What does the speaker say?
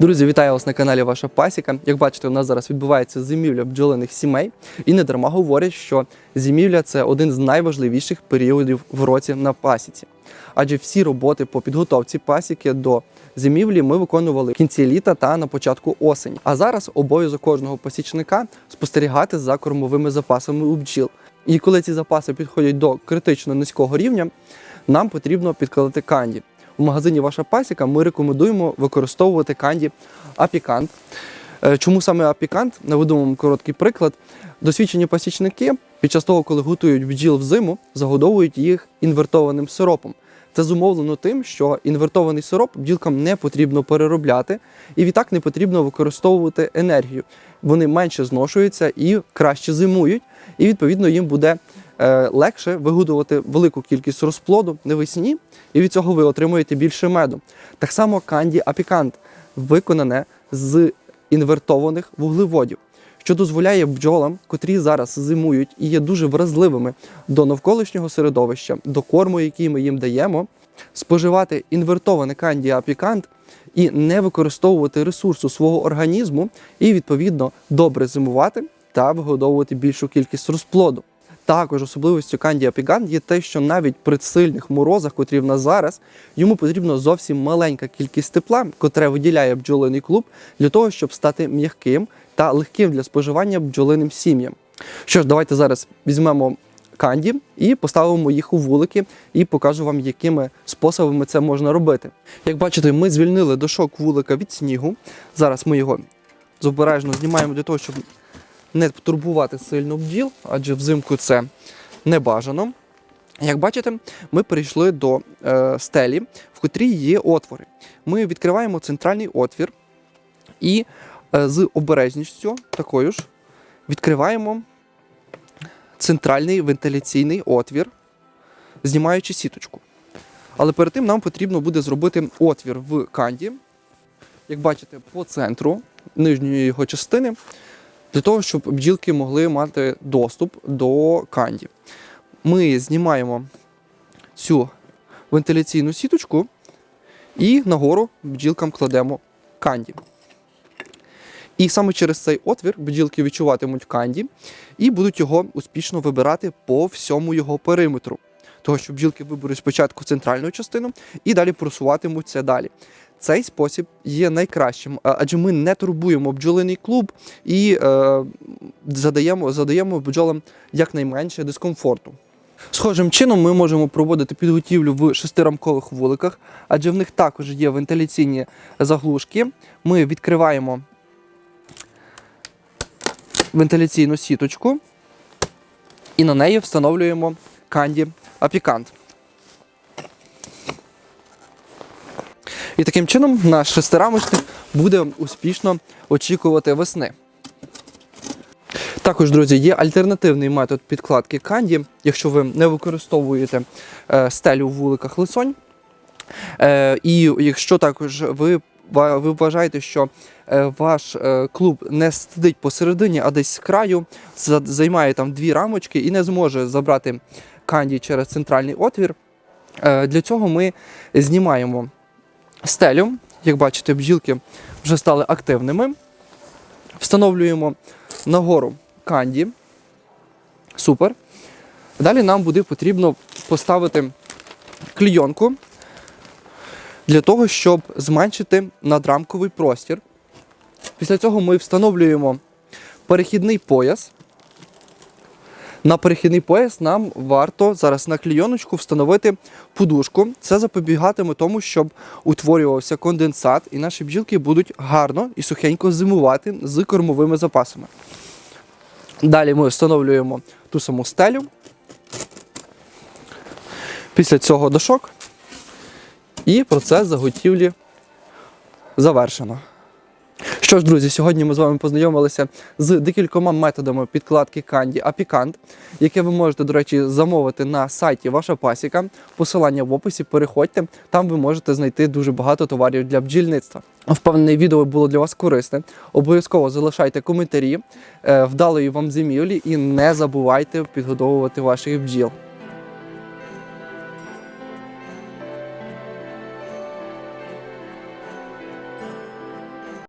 Друзі, вітаю вас на каналі Ваша Пасіка. Як бачите, у нас зараз відбувається зимівля бджолиних сімей, і не дарма говорять, що зимівля це один з найважливіших періодів в році на пасіці. Адже всі роботи по підготовці пасіки до зимівлі ми виконували в кінці літа та на початку осені. А зараз обов'язок кожного пасічника спостерігати за кормовими запасами у бджіл. І коли ці запаси підходять до критично низького рівня, нам потрібно підкладати канді. В магазині Ваша пасіка ми рекомендуємо використовувати канді апікант. Е, Чому саме апікант? Наведу вам короткий приклад. Досвідчені пасічники під час того, коли готують бджіл взиму, загодовують їх інвертованим сиропом. Це зумовлено тим, що інвертований сироп бджілкам не потрібно переробляти, і відтак не потрібно використовувати енергію. Вони менше зношуються і краще зимують, і відповідно їм буде легше вигодувати велику кількість розплоду навесні, і від цього ви отримуєте більше меду. Так само канді апікант виконане з інвертованих вуглеводів, що дозволяє бджолам, котрі зараз зимують і є дуже вразливими до навколишнього середовища, до корму, який ми їм даємо, споживати інвертоване канді апікант і не використовувати ресурсу свого організму, і відповідно добре зимувати та вигодовувати більшу кількість розплоду. Також особливістю канді апіган є те, що навіть при сильних морозах, котрі в нас зараз, йому потрібна зовсім маленька кількість тепла, котре виділяє бджолиний клуб для того, щоб стати м'яким та легким для споживання бджолиним сім'ям. Що ж, давайте зараз візьмемо канді і поставимо їх у вулики і покажу вам, якими способами це можна робити. Як бачите, ми звільнили дошок вулика від снігу. Зараз ми його обережно знімаємо для того, щоб не турбувати сильно бджіл, адже взимку це не бажано. Як бачите, ми перейшли до е, стелі, в котрій є отвори. Ми відкриваємо центральний отвір і е, з обережністю такою ж відкриваємо центральний вентиляційний отвір, знімаючи сіточку. Але перед тим нам потрібно буде зробити отвір в канді, як бачите, по центру нижньої його частини для того, щоб бджілки могли мати доступ до канді. Ми знімаємо цю вентиляційну сіточку і нагору бджілкам кладемо канді. І саме через цей отвір бджілки відчуватимуть канді і будуть його успішно вибирати по всьому його периметру. Того, що бджілки виберуть спочатку центральну частину і далі просуватимуться далі. Цей спосіб є найкращим, адже ми не турбуємо бджолиний клуб і е, задаємо, задаємо бджолам якнайменше дискомфорту. Схожим чином ми можемо проводити підготівлю в шестирамкових вуликах, адже в них також є вентиляційні заглушки. Ми відкриваємо вентиляційну сіточку і на неї встановлюємо канді апікант. І таким чином наш шестирамочник буде успішно очікувати весни. Також, друзі, є альтернативний метод підкладки канді, якщо ви не використовуєте е, стелю в вуликах лисонь. Е, і якщо також ви, ви вважаєте, що е, ваш клуб не сидить посередині, а десь з краю, займає там дві рамочки і не зможе забрати канді через центральний отвір, для цього ми знімаємо стелю. Як бачите, бджілки вже стали активними. Встановлюємо нагору канді. Супер. Далі нам буде потрібно поставити клійонку для того, щоб зменшити надрамковий простір. Після цього ми встановлюємо перехідний пояс. На перехідний пояс нам варто зараз на клійоночку встановити подушку. Це запобігатиме тому, щоб утворювався конденсат, і наші бджілки будуть гарно і сухенько зимувати з кормовими запасами. Далі ми встановлюємо ту саму стелю. Після цього дошок. І процес заготівлі завершено. Що ж, друзі, сьогодні ми з вами познайомилися з декількома методами підкладки канді апікант, яке ви можете, до речі, замовити на сайті Ваша Пасіка. Посилання в описі. Переходьте, там ви можете знайти дуже багато товарів для бджільництва. Впевнений, відео було для вас корисне. Обов'язково залишайте коментарі, е, вдалої вам зимівлі і не забувайте підгодовувати ваших бджіл.